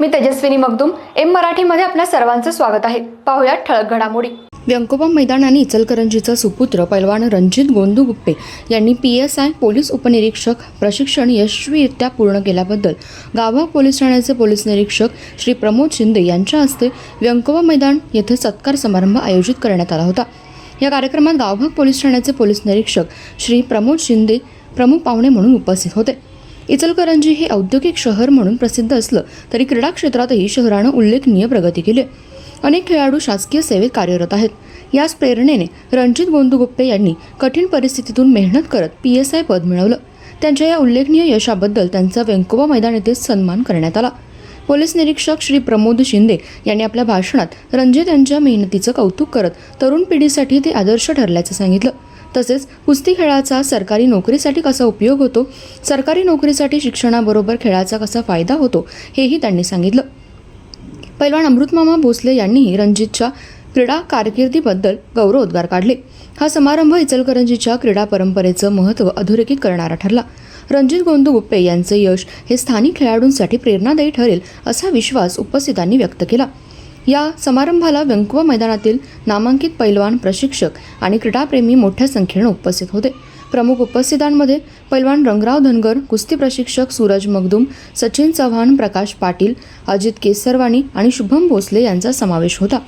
मी Tejaswini Magdum M मराठीमध्ये आपल्या सर्वांचं स्वागत आहे. पाहुयात ठळक घडामोडी. व्यंकोबा मैदान आणि इचलकरंजीचा सुपुत्र पैलवान रणजित गोंदू गुप्पे यांनी पी एस आय पोलीस उपनिरीक्षक प्रशिक्षण यशस्वीरित्या पूर्ण केल्याबद्दल गावा पोलीस ठाण्याचे पोलीस निरीक्षक श्री प्रमोद शिंदे यांच्या हस्ते व्यंकोबा मैदान येथे सत्कार समारंभ आयोजित करण्यात आला होता. या कार्यक्रमात गावभाग पोलीस ठाण्याचे पोलीस निरीक्षक श्री प्रमोद शिंदे प्रमुख पाहुणे म्हणून उपस्थित होते. इचलकरंजी हे औद्योगिक शहर म्हणून प्रसिद्ध असलं तरी क्रीडा क्षेत्रातही शहरानं उल्लेखनीय प्रगती केली अनेक खेळाडू शासकीय सेवेत कार्यरत आहेत. याच प्रेरणेने रणजित गोंदुगुप्पे यांनी कठीण परिस्थितीतून मेहनत करत पी एस आय पद मिळवलं. त्यांच्या या उल्लेखनीय यशाबद्दल त्यांचा व्यंकोबा मैदान येथे सन्मान करण्यात आला. पोलीस निरीक्षक श्री प्रमोद शिंदे यांनी आपल्या भाषणात रणजित यांच्या मेहनतीचं कौतुक करत तरुण पिढीसाठी ते आदर्श ठरल्याचं सांगितलं. तसेच कुस्ती खेळाचा सरकारी नोकरीसाठी कसा उपयोग होतो सरकारी नोकरीसाठी शिक्षणाबरोबर खेळाचा कसा फायदा होतो हेही त्यांनी सांगितलं. पैलवान अमृतमामा भोसले यांनीही रणजितच्या क्रीडा कारकिर्दीबद्दल गौरवोद्गार काढले. हा समारंभ इचलकरंजीच्या क्रीडा परंपरेचं महत्त्व अधोरेखित करणारा ठरला. रणजित गोंदू गुप्पे यांचे यश हे स्थानिक खेळाडूंसाठी प्रेरणादायी ठरेल असा विश्वास उपस्थितांनी व्यक्त केला. या समारंभाला व्यंकुवा मैदानातील नामांकित पैलवान प्रशिक्षक आणि क्रीडाप्रेमी मोठ्या संख्येनं उपस्थित होते. प्रमुख उपस्थितांमध्ये पैलवान रंगराव धनगर कुस्ती प्रशिक्षक सूरज मगदूम सचिन चव्हाण प्रकाश पाटील अजित केसरवाणी आणि शुभम भोसले यांचा समावेश होता.